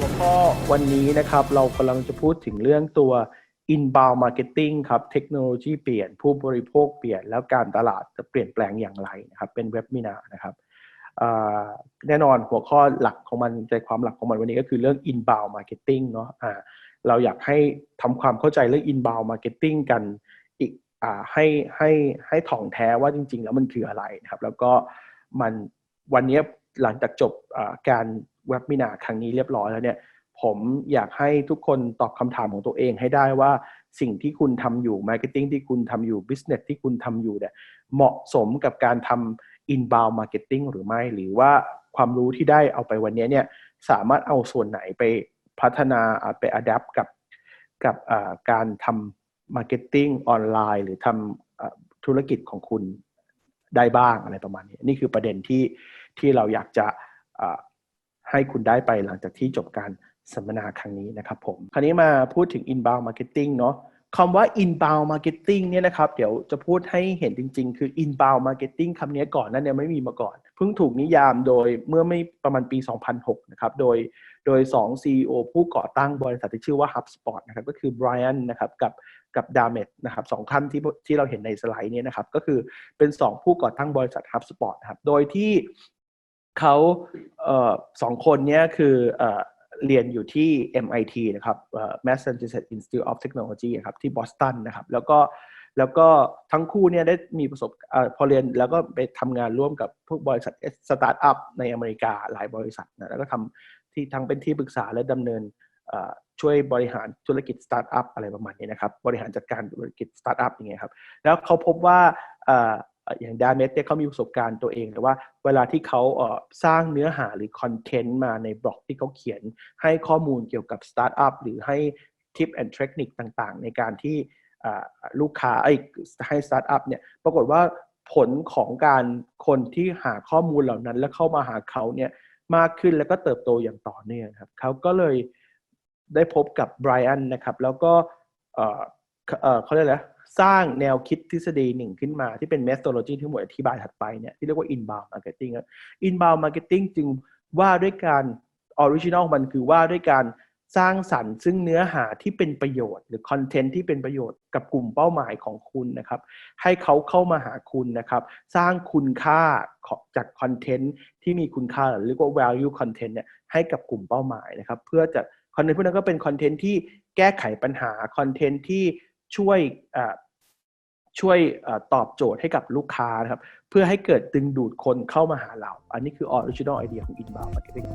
หัวข้อวันนี้นะครับเรากำลังจะพูดถึงเรื่องตัว inbound marketing ครับเทคโนโลยีเปลี่ยนผู้บริโภคเปลี่ยนแล้วการตลาดจะเปลี่ยนแปลงอย่างไรนะครับเป็นเว็บมินานะครับแน่นอนหัวข้อหลักของมันใจความหลักของมันวันนี้ก็คือเรื่อง inbound marketing เนาะเราอยากให้ทำความเข้าใจเรื่อง inbound marketing กันอีกอให้ให้ให้ถ่องแท้ว่าจริง ๆ แล้วมันคืออะไรนะครับ แล้วก็มันวันนี้หลังจากจบการ เว็บมินาครั้งนี้เรียบร้อยแล้วเนี่ยผมอยากให้ทุกคนตอบคำถามของตัวเองให้ได้ว่าสิ่งที่คุณทำอยู่ Marketing ที่คุณทำอยู่ Business ที่คุณทำอยู่เนี่ยเหมาะสมกับการทำ inbound marketing หรือไม่ หรือว่าความรู้ที่ได้เอาไปวันนี้เนี่ยสามารถเอาส่วนไหนไปพัฒนาไป adapt กับกับการทำ marketing ออนไลน์หรือทำธุรกิจของคุณได้บ้างอะไรประมาณนี้ นี่คือประเด็นที่ที่เราอยากจะ ให้คุณได้ไปหลังจากที่จบการสัมมนาครั้งนี้นะครับผม คราวนี้มาพูดถึง inbound marketing เนาะคำว่า inbound marketing เนี่ยนะครับ เดี๋ยวจะพูดให้เห็นจริง ๆ คือ inbound marketing คำนี้ก่อนนั้นเนี่ยไม่มีมาก่อน เพิ่งถูกนิยามโดยเมื่อไม่ประมาณปี 2006 นะครับ โดยโดย 2 CEO ผู้ก่อตั้งบริษัทที่ชื่อว่า HubSpot นะครับ ก็คือ Brian นะครับกับกับ d a m e t นะครับสองท่านที่ที่เราเห็นในสไลด์นี้นะครับ ก็คือเป็น 2 ผู้ก่อตั้งบริษัท HubSpot นะครับ โดยที่ เขาเออสองคนนี้คือเออเรียนอยู่ที่ MIT นะครับ Massachusetts Institute of Technology นะครับที่บอสตันนะครับ แล้วก็แล้วก็ทั้งคู่เนี่ยได้มีประสบอพอเรียนแล้วก็ไปทำงานร่วมกับพวกบริษัทสตาร์ทอัพในอเมริกาหลายบริษัทนะแล้วก็ทำที่ทั้งเป็นที่ปรึกษาและดำเนินช่วยบริหารธุรกิจสตาร์ทอัพอะไรประมาณนี้นะครับ บริหารจัดการธุรกิจสตาร์ทอัพอย่างเงี้ยครับ แล้วเขาพบว่า อย่างดาเมสเนี่ยเขามีประสบการณ์ตัวเองแต่ว่าเวลาที่เขาสร้างเนื้อหาหรือคอนเทนต์มาในบล็อกที่เขาเขียนให้ข้อมูลเกี่ยวกับสตาร์ทอัพหรือให้ทิปแอนด์เทคนิคต่างๆ ในการที่ลูกค้าให้สตาร์ทอัพเนี่ยปรากฏว่าผลของการคนที่หาข้อมูลเหล่านั้น แล้วเข้ามาหาเขาเนี่ยมากขึ้นแล้วก็เติบโตอย่างต่อเนื่องครับเขาก็เลยได้พบกับไบรอันนะครับ แล้วก็เขาเรียกอะไร สร้างแนวคิดทฤษฎีหนึ่งขึ้นมาที่เป็น methodology ที่หมวดอธิบายถัดไปเนี่ยที่เรียกว่า inbound marketing inbound marketing จึงว่าด้วยการ original มันคือว่าด้วยการสร้างสรรค์ซึ่งเนื้อหาที่เป็นประโยชน์ หรือคอนเทนต์ที่เป็นประโยชน์กับกลุ่มเป้าหมายของคุณนะครับ ให้เขาเข้ามาหาคุณนะครับ สร้างคุณค่าจากคอนเทนต์ที่มีคุณค่าหรือเรียกว่า value content เนี่ยให้กับกลุ่มเป้าหมายนะครับ เพื่อจะคอนเทนต์พวกนั้นก็เป็นคอนเทนต์ที่แก้ไขปัญหาคอนเทนต์ที่ ช่วยช่วยตอบโจทย์ให้กับลูกค้านะครับ เพื่อให้เกิดดึงดูดคนเข้ามาหาเรา อันนี้คือ original idea ของ inbound marketing